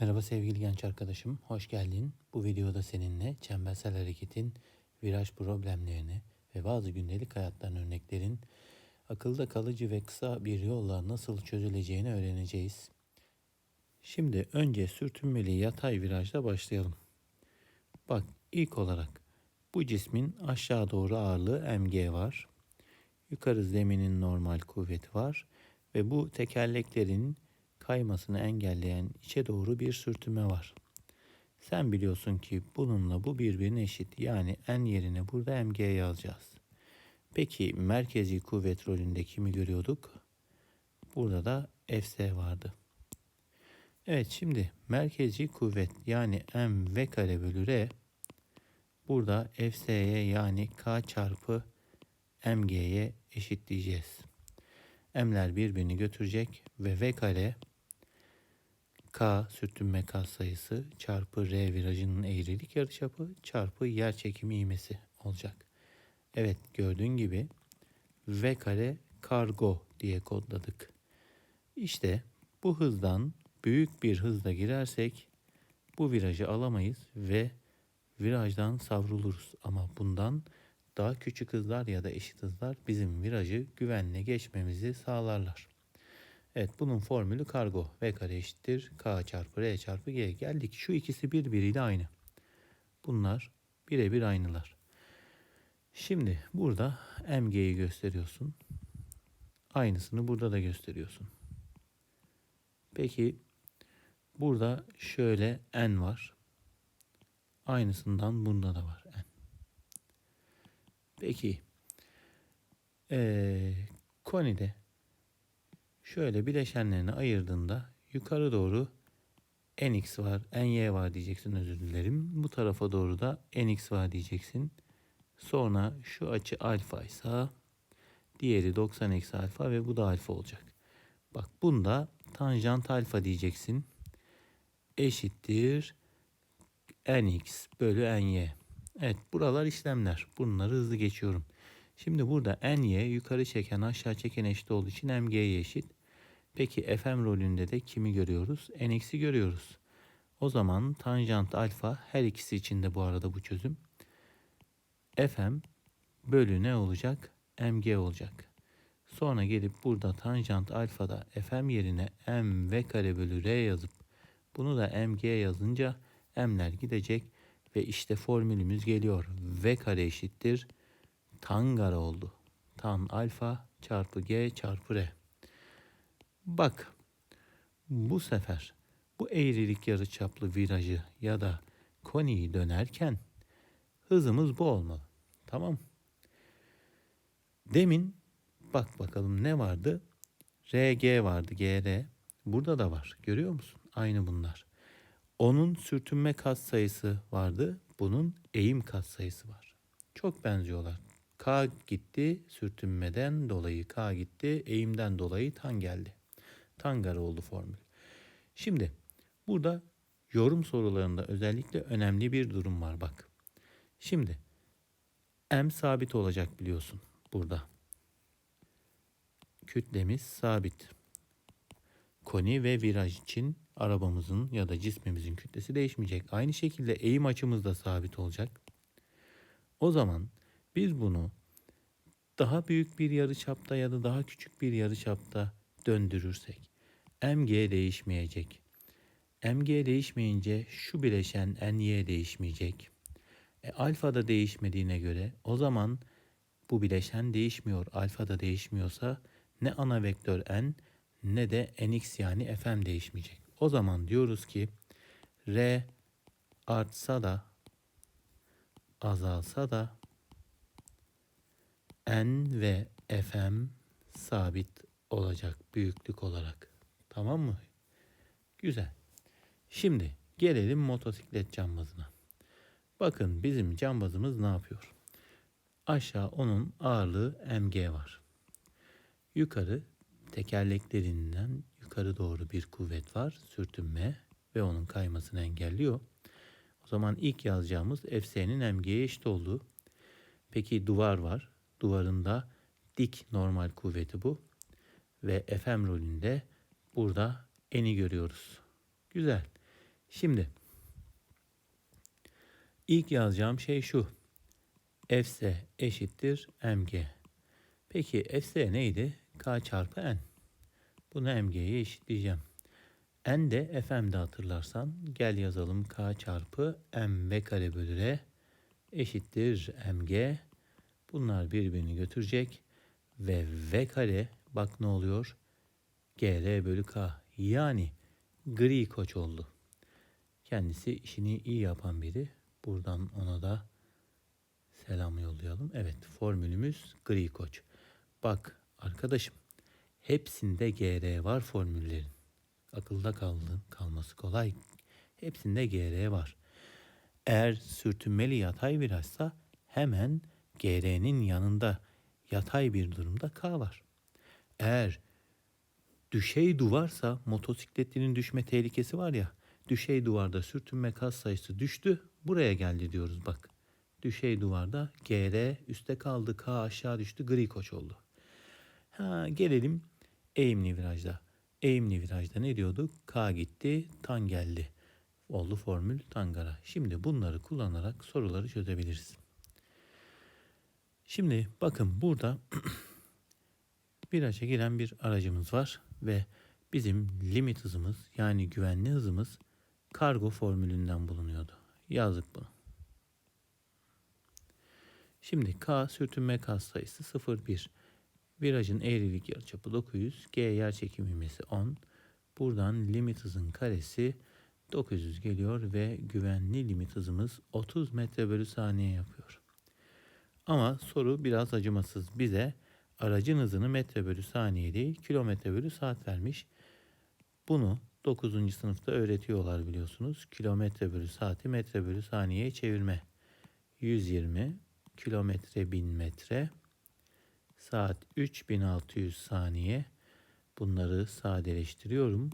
Merhaba sevgili genç arkadaşım, hoş geldin. Bu videoda seninle çembersel hareketin viraj problemlerini ve bazı gündelik hayattan örneklerin akılda kalıcı ve kısa bir yolla nasıl çözüleceğini öğreneceğiz. Şimdi önce sürtünmeli yatay virajla başlayalım. Bak ilk olarak bu cismin aşağı doğru ağırlığı mg var. Yukarı zeminin normal kuvveti var ve bu tekerleklerin kaymasını engelleyen içe doğru bir sürtünme var. Sen biliyorsun ki bununla bu birbirine eşit. Yani n yerine burada mg yazacağız. Peki merkezi kuvvet rolünde kimi görüyorduk? Burada da fs vardı. Evet şimdi merkezi kuvvet yani m v kare bölü r burada fs'ye yani k çarpı mg'ye eşitleyeceğiz. M'ler birbirini götürecek ve v kare K sürtünme katsayısı çarpı R virajının eğrilik yarıçapı çarpı yer çekimi ivmesi olacak. Evet gördüğün gibi V kare kargo diye kodladık. İşte bu hızdan büyük bir hızla girersek bu virajı alamayız ve virajdan savruluruz. Ama bundan daha küçük hızlar ya da eşit hızlar bizim virajı güvenle geçmemizi sağlarlar. Evet bunun formülü kargo. V kare eşittir K çarpı R çarpı G. Geldik şu ikisi birbiriyle aynı. Bunlar birebir aynılar. Şimdi burada MG'yi gösteriyorsun. Aynısını burada da gösteriyorsun. Peki burada şöyle N var. Aynısından bunda da var N. Peki ee, konide Şöyle bileşenlerini ayırdığında yukarı doğru nx var, ny var diyeceksin özür dilerim. Bu tarafa doğru da nx var diyeceksin. Sonra şu açı alfa ise diğeri 90 eksi alfa ve bu da alfa olacak. Bak bunda tanjant alfa diyeceksin. Eşittir nx bölü ny. Evet buralar işlemler. Bunları hızlı geçiyorum. Şimdi burada ny yukarı çeken aşağı çeken eşit olduğu için mg'ye eşit. Peki FM rolünde de kimi görüyoruz? NX'i görüyoruz. O zaman tanjant alfa her ikisi için de bu arada bu çözüm. FM bölü ne olacak? MG olacak. Sonra gelip burada tanjant alfada FM yerine M v kare bölü R yazıp bunu da MG yazınca M'ler gidecek ve işte formülümüz geliyor. V kare eşittir tan gara oldu. Tan alfa çarpı G çarpı R. Bak bu sefer bu eğrilik yarıçaplı virajı ya da koniyi dönerken hızımız bu olmalı. Tamam. Demin bak bakalım ne vardı? RG vardı GR. Burada da var. Görüyor musun? Aynı bunlar. Onun sürtünme katsayısı vardı. Bunun eğim katsayısı var. Çok benziyorlar. K gitti sürtünmeden dolayı K gitti. Eğimden dolayı tan geldi. Tangara oldu formül. Şimdi burada yorum sorularında özellikle önemli bir durum var bak. Şimdi M sabit olacak biliyorsun burada. Kütlemiz sabit. Koni ve viraj için arabamızın ya da cismimizin kütlesi değişmeyecek. Aynı şekilde eğim açımız da sabit olacak. O zaman biz bunu daha büyük bir yarıçapta ya da daha küçük bir yarıçapta döndürürsek mg değişmeyecek. mg değişmeyince şu bileşen ny değişmeyecek. E, alfa da değişmediğine göre o zaman bu bileşen değişmiyor. Alfa da değişmiyorsa ne ana vektör n ne de nx yani fm değişmeyecek. O zaman diyoruz ki r artsa da azalsa da n ve fm sabit olacak büyüklük olarak. Tamam mı? Güzel. Şimdi gelelim motosiklet cambazına. Bakın bizim cambazımız ne yapıyor? Aşağı onun ağırlığı mg var. Yukarı tekerleklerinden yukarı doğru bir kuvvet var. Sürtünme ve onun kaymasını engelliyor. O zaman ilk yazacağımız Fs'nin mg'ye eşit olduğu. Peki duvar var. Duvarında dik normal kuvveti bu. Ve Fm rolünde Burada eni görüyoruz. Güzel. Şimdi ilk yazacağım şey şu. Fs eşittir mg. Peki Fs neydi? K çarpı n. Bunu mg'ye eşitleyeceğim. N de Fm'de hatırlarsan gel yazalım K çarpı mv kare bölü r eşittir mg. Bunlar birbirini götürecek ve v kare bak ne oluyor? Gr bölü k yani gri koç oldu. Kendisi işini iyi yapan biri. Buradan ona da selam yollayalım. Evet formülümüz gri koç. Bak arkadaşım hepsinde gr var formüllerin. Akılda kaldı, kalması kolay. Hepsinde gr var. Eğer sürtünmeli yatay virajsa hemen GR'nin yanında yatay bir durumda K var. Eğer düşey duvarsa motosikletinin düşme tehlikesi var ya. Düşey duvarda sürtünme kas sayısı düştü. Buraya geldi diyoruz bak. Düşey duvarda GR üstte kaldı. K aşağı düştü. Gri koç oldu. Ha, gelelim eğimli virajda. Eğimli virajda ne diyorduk? K gitti, tan geldi. Oldu formül tangara. Şimdi bunları kullanarak soruları çözebiliriz. Şimdi bakın burada viraja giren bir aracımız var ve bizim limit hızımız yani güvenli hızımız kargo formülünden bulunuyordu. Yazdık bunu. Şimdi K sürtünme kas sayısı 0,1. Virajın eğrilik yarıçapı 900. G yer çekim ivmesi 10. Buradan limit hızın karesi 900 geliyor ve güvenli limit hızımız 30 metre bölü saniye yapıyor. Ama soru biraz acımasız. Bize aracın hızını metre bölü saniye değil kilometre bölü saat vermiş. Bunu 9. sınıfta öğretiyorlar biliyorsunuz. Kilometre bölü saati metre bölü saniyeye çevirme. 120 kilometre bin metre saat 3600 saniye. Bunları sadeleştiriyorum.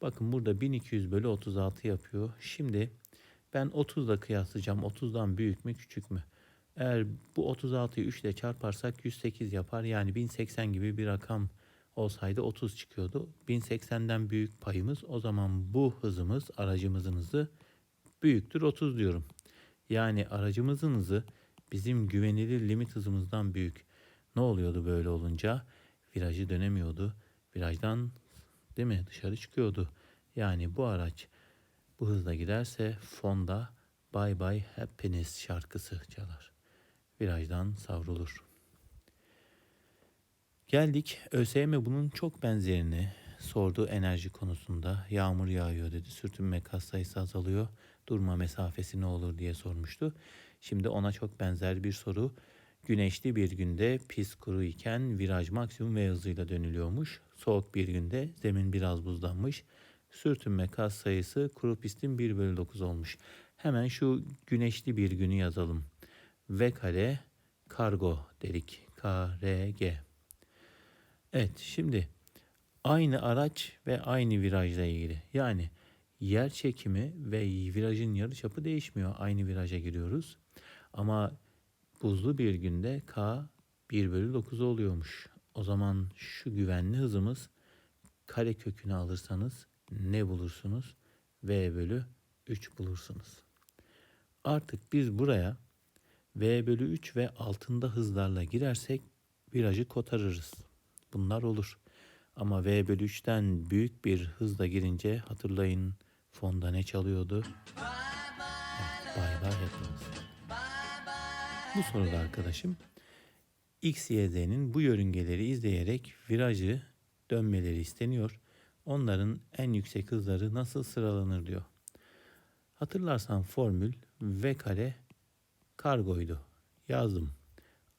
Bakın burada 1200 bölü 36 yapıyor. Şimdi ben 30 ile kıyaslayacağım. 30'dan büyük mü küçük mü? Eğer bu 36'yı 3 ile çarparsak 108 yapar. Yani 1080 gibi bir rakam olsaydı 30 çıkıyordu. 1080'den büyük payımız o zaman bu hızımız aracımızın hızı büyüktür 30 diyorum. Yani aracımızın hızı bizim güvenilir limit hızımızdan büyük. Ne oluyordu böyle olunca? Virajı dönemiyordu. Virajdan değil mi dışarı çıkıyordu. Yani bu araç bu hızla giderse fonda Bye Bye Happiness şarkısı çalar. Virajdan savrulur. Geldik ÖSYM bunun çok benzerini sordu enerji konusunda. Yağmur yağıyor dedi. Sürtünme kas sayısı azalıyor. Durma mesafesi ne olur diye sormuştu. Şimdi ona çok benzer bir soru. Güneşli bir günde pist kuru iken viraj maksimum ve hızıyla dönülüyormuş. Soğuk bir günde zemin biraz buzlanmış. Sürtünme kas sayısı kuru pistin 1 bölü 9 olmuş. Hemen şu güneşli bir günü yazalım. V kare kargo dedik. KRG. Evet şimdi aynı araç ve aynı virajla ilgili. Yani yer çekimi ve virajın yarıçapı değişmiyor. Aynı viraja giriyoruz. Ama buzlu bir günde K 1 bölü 9 oluyormuş. O zaman şu güvenli hızımız kare kökünü alırsanız ne bulursunuz? V bölü 3 bulursunuz. Artık biz buraya V bölü 3 ve altında hızlarla girersek virajı kotarırız. Bunlar olur. Ama V bölü 3'ten büyük bir hızla girince hatırlayın fonda ne çalıyordu? Bay bay hepiniz. Bu soruda arkadaşım X, Y, Z'nin bu yörüngeleri izleyerek virajı dönmeleri isteniyor. Onların en yüksek hızları nasıl sıralanır diyor. Hatırlarsan formül V kare kargoydu. Yazdım.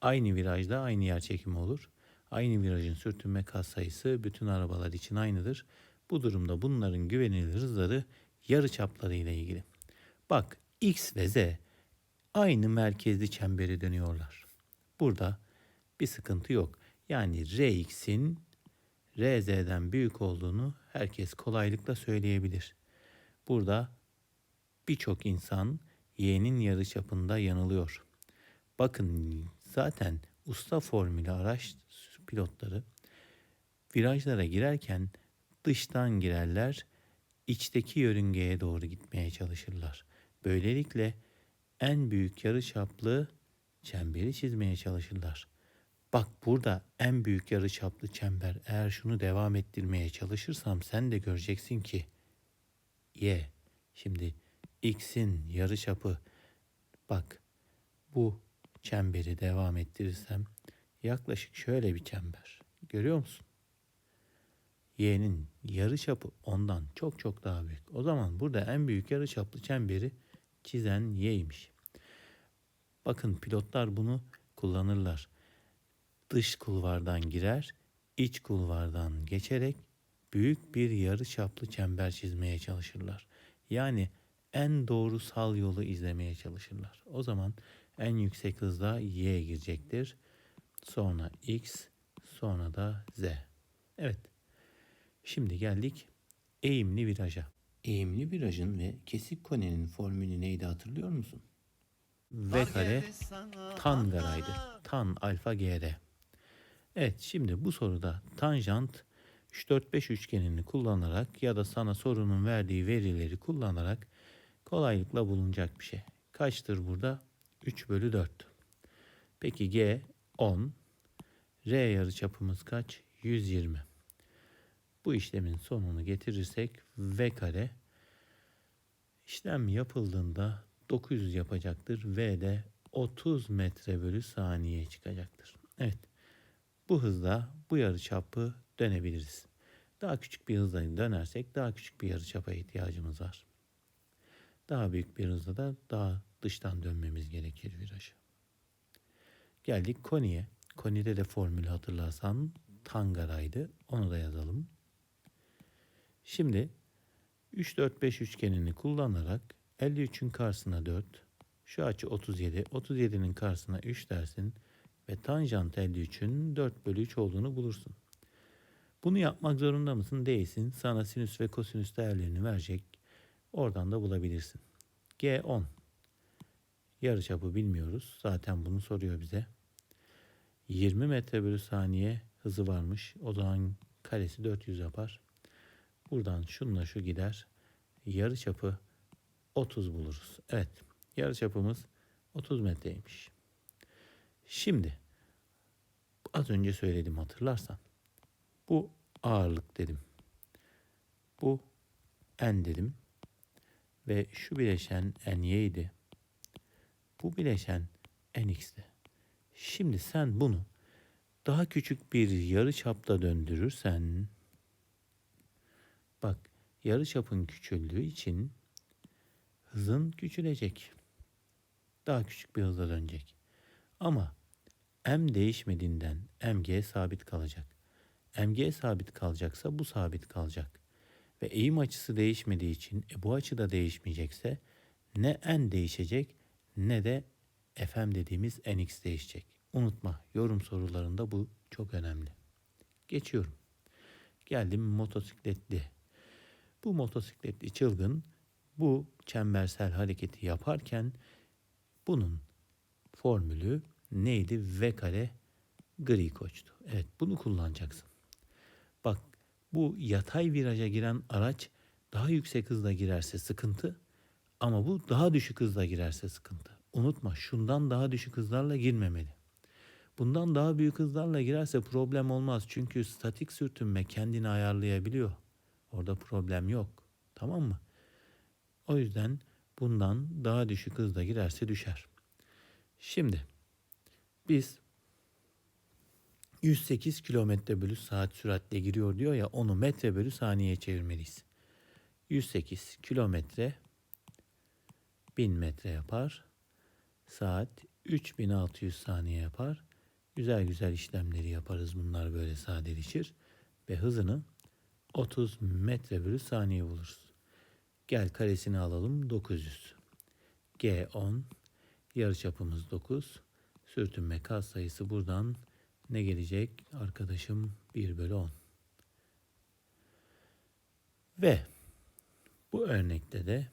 Aynı virajda aynı yer çekimi olur. Aynı virajın sürtünme kas sayısı bütün arabalar için aynıdır. Bu durumda bunların güvenilir hızları yarı çapları ile ilgili. Bak X ve Z aynı merkezli çemberi dönüyorlar. Burada bir sıkıntı yok. Yani Rx'in RZ'den büyük olduğunu herkes kolaylıkla söyleyebilir. Burada birçok insan Y'nin yarıçapında yanılıyor. Bakın zaten usta formülü araç pilotları virajlara girerken dıştan girerler. içteki yörüngeye doğru gitmeye çalışırlar. Böylelikle en büyük yarıçaplı çemberi çizmeye çalışırlar. Bak burada en büyük yarıçaplı çember eğer şunu devam ettirmeye çalışırsam sen de göreceksin ki y şimdi x'in yarıçapı bak bu çemberi devam ettirirsem yaklaşık şöyle bir çember. Görüyor musun? Y'nin yarıçapı ondan çok çok daha büyük. O zaman burada en büyük yarıçaplı çemberi çizen Y'ymiş. Bakın pilotlar bunu kullanırlar. Dış kulvardan girer, iç kulvardan geçerek büyük bir yarıçaplı çember çizmeye çalışırlar. Yani en doğrusal yolu izlemeye çalışırlar. O zaman en yüksek hızda Y girecektir. Sonra X, sonra da Z. Evet. Şimdi geldik eğimli viraja. Eğimli virajın ve kesik konenin formülü neydi hatırlıyor musun? V kare tan garaydı. Tan alfa gr. Evet şimdi bu soruda tanjant 3-4-5 üçgenini kullanarak ya da sana sorunun verdiği verileri kullanarak kolaylıkla bulunacak bir şey. Kaçtır burada? 3 bölü 4. Peki G 10. R yarıçapımız kaç? 120. Bu işlemin sonunu getirirsek V kare işlem yapıldığında 900 yapacaktır. V de 30 metre bölü saniye çıkacaktır. Evet. Bu hızla bu yarıçapı dönebiliriz. Daha küçük bir hızla dönersek daha küçük bir yarıçapa ihtiyacımız var. Daha büyük bir hızla da daha dıştan dönmemiz gerekir virajı. Geldik koniye. Konide de formülü hatırlarsan tangaraydı. Onu da yazalım. Şimdi 3 4 5 üçgenini kullanarak 53'ün karşısına 4, şu açı 37, 37'nin karşısına 3 dersin ve tanjant 53'ün 4 bölü 3 olduğunu bulursun. Bunu yapmak zorunda mısın? Değilsin. Sana sinüs ve kosinüs değerlerini verecek. Oradan da bulabilirsin. G 10. Yarıçapı bilmiyoruz. Zaten bunu soruyor bize. 20 metre bölü saniye hızı varmış. O zaman karesi 400 yapar. Buradan şunla şu gider. Yarı çapı 30 buluruz. Evet. Yarı çapımız 30 metreymiş. Şimdi az önce söyledim hatırlarsan. Bu ağırlık dedim. Bu n dedim. Ve şu bileşen ny'ydi. Bu bileşen nx'ti. Şimdi sen bunu daha küçük bir yarı çapta döndürürsen Bak yarı çapın küçüldüğü için hızın küçülecek. Daha küçük bir hızla dönecek. Ama m değişmediğinden mg sabit kalacak. mg sabit kalacaksa bu sabit kalacak. Ve eğim açısı değişmediği için e, bu açı da değişmeyecekse ne n değişecek ne de fm dediğimiz nx değişecek. Unutma yorum sorularında bu çok önemli. Geçiyorum. Geldim motosikletli bu motosikletli çılgın bu çembersel hareketi yaparken bunun formülü neydi? V kare gri koçtu. Evet bunu kullanacaksın. Bak bu yatay viraja giren araç daha yüksek hızla girerse sıkıntı ama bu daha düşük hızla girerse sıkıntı. Unutma şundan daha düşük hızlarla girmemeli. Bundan daha büyük hızlarla girerse problem olmaz. Çünkü statik sürtünme kendini ayarlayabiliyor. Orada problem yok. Tamam mı? O yüzden bundan daha düşük hızda girerse düşer. Şimdi biz 108 kilometre bölü saat süratle giriyor diyor ya onu metre bölü saniye çevirmeliyiz. 108 kilometre 1000 metre yapar. Saat 3600 saniye yapar. Güzel güzel işlemleri yaparız bunlar böyle sadeleşir. Ve hızını 30 metre bölü saniye buluruz. Gel karesini alalım 900. G 10. Yarıçapımız 9. Sürtünme kas sayısı buradan ne gelecek? Arkadaşım 1 bölü 10. Ve bu örnekte de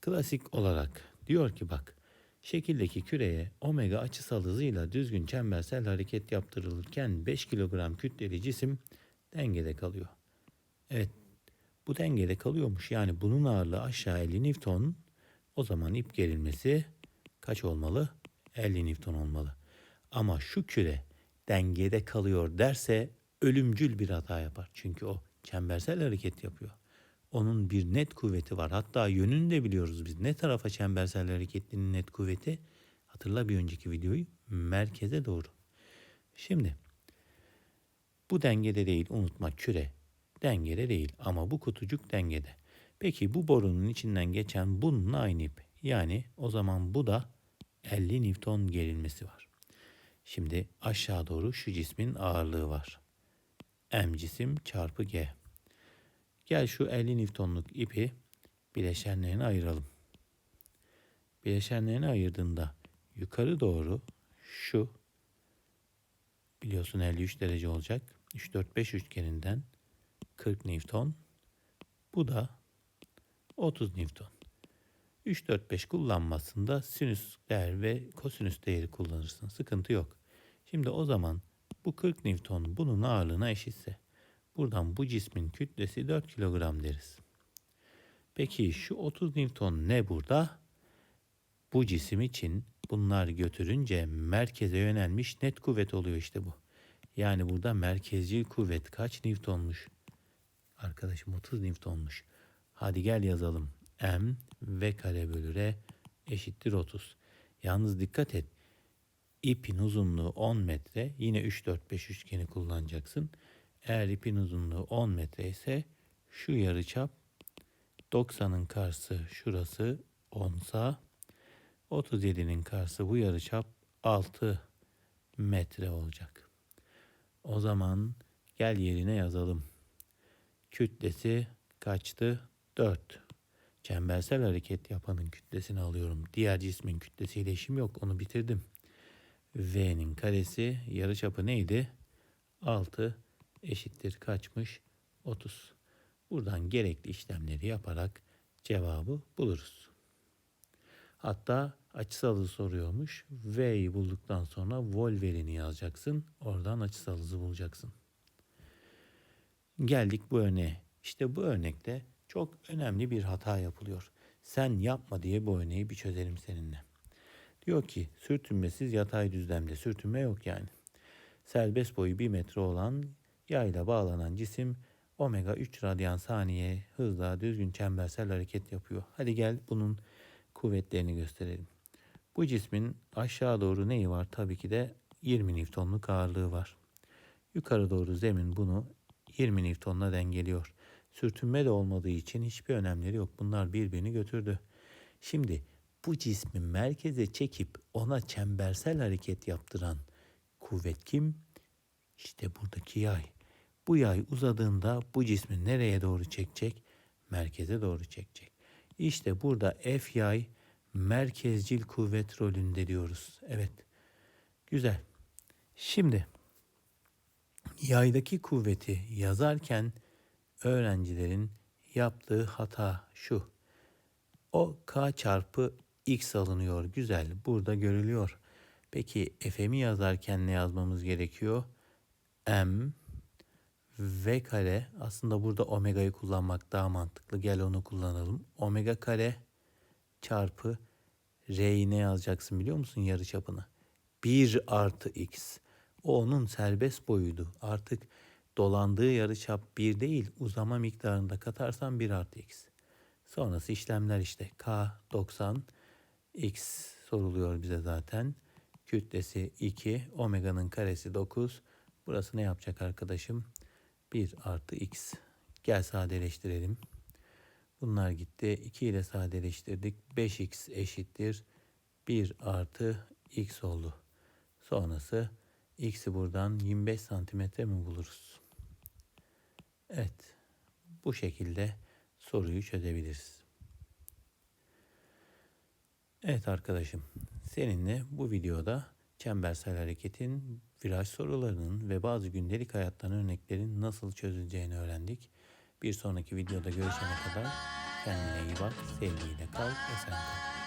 klasik olarak diyor ki bak şekildeki küreye omega açısal hızıyla düzgün çembersel hareket yaptırılırken 5 kilogram kütleli cisim dengede kalıyor. Evet Bu dengede kalıyormuş. Yani bunun ağırlığı aşağı 50 Newton. O zaman ip gerilmesi kaç olmalı? 50 Newton olmalı. Ama şu küre dengede kalıyor derse ölümcül bir hata yapar. Çünkü o çembersel hareket yapıyor. Onun bir net kuvveti var. Hatta yönünü de biliyoruz biz. Ne tarafa çembersel hareketlinin net kuvveti? Hatırla bir önceki videoyu. Merkeze doğru. Şimdi bu dengede değil unutma küre dengede değil ama bu kutucuk dengede. Peki bu borunun içinden geçen bununla aynı ip. Yani o zaman bu da 50 Newton gerilmesi var. Şimdi aşağı doğru şu cismin ağırlığı var. M cisim çarpı G. Gel şu 50 Newton'luk ipi bileşenlerine ayıralım. Bileşenlerine ayırdığında yukarı doğru şu biliyorsun 53 derece olacak. 3 4 5 üçgeninden 40 Newton. Bu da 30 Newton. 3 4 5 kullanmasında sinüs değer ve kosinüs değeri kullanırsın. Sıkıntı yok. Şimdi o zaman bu 40 Newton bunun ağırlığına eşitse buradan bu cismin kütlesi 4 kilogram deriz. Peki şu 30 Newton ne burada? Bu cisim için bunlar götürünce merkeze yönelmiş net kuvvet oluyor işte bu. Yani burada merkezci kuvvet kaç Newtonmuş? Arkadaşım 30 Newtonmuş. Hadi gel yazalım. M V kare bölü R eşittir 30. Yalnız dikkat et. İpin uzunluğu 10 metre. Yine 3 4 5 üçgeni kullanacaksın. Eğer ipin uzunluğu 10 metre ise şu yarıçap 90'ın karşısı şurası 10 sa 37'nin karşısı bu yarıçap 6 metre olacak. O zaman gel yerine yazalım. Kütlesi kaçtı? 4. Çembersel hareket yapanın kütlesini alıyorum. Diğer cismin kütlesiyle işim yok. Onu bitirdim. V'nin karesi yarıçapı neydi? 6 eşittir kaçmış? 30. Buradan gerekli işlemleri yaparak cevabı buluruz. Hatta açısal soruyormuş. V'yi bulduktan sonra Wolverine'i yazacaksın. Oradan açısal bulacaksın. Geldik bu örneğe. İşte bu örnekte çok önemli bir hata yapılıyor. Sen yapma diye bu örneği bir çözelim seninle. Diyor ki sürtünmesiz yatay düzlemde sürtünme yok yani. Serbest boyu 1 metre olan yayla bağlanan cisim omega 3 radyan saniye hızla düzgün çembersel hareket yapıyor. Hadi gel bunun kuvvetlerini gösterelim. Bu cismin aşağı doğru neyi var? Tabii ki de 20 Newton'luk ağırlığı var. Yukarı doğru zemin bunu 20 Newton'la dengeliyor. Sürtünme de olmadığı için hiçbir önemleri yok. Bunlar birbirini götürdü. Şimdi bu cismi merkeze çekip ona çembersel hareket yaptıran kuvvet kim? İşte buradaki yay. Bu yay uzadığında bu cismi nereye doğru çekecek? Merkeze doğru çekecek. İşte burada F yay merkezcil kuvvet rolünde diyoruz. Evet. Güzel. Şimdi yaydaki kuvveti yazarken öğrencilerin yaptığı hata şu. O k çarpı x alınıyor. Güzel. Burada görülüyor. Peki fm'i yazarken ne yazmamız gerekiyor? m v kare aslında burada omega'yı kullanmak daha mantıklı. Gel onu kullanalım. Omega kare çarpı r'yi ne yazacaksın biliyor musun yarı çapını? 1 artı x. O onun serbest boyuydu. Artık dolandığı yarı çap 1 değil uzama miktarında katarsan 1 artı x. Sonrası işlemler işte. K 90 x soruluyor bize zaten. Kütlesi 2 omega'nın karesi 9. Burası ne yapacak arkadaşım? 1 artı x. Gel sadeleştirelim. Bunlar gitti. 2 ile sadeleştirdik. 5x eşittir. 1 artı x oldu. Sonrası x'i buradan 25 santimetre mi buluruz? Evet. Bu şekilde soruyu çözebiliriz. Evet arkadaşım. Seninle bu videoda çembersel hareketin, viraj sorularının ve bazı gündelik hayattan örneklerin nasıl çözüleceğini öğrendik. Bir sonraki videoda görüşene kadar kendine iyi bak, sevgiyle kal, esen kal.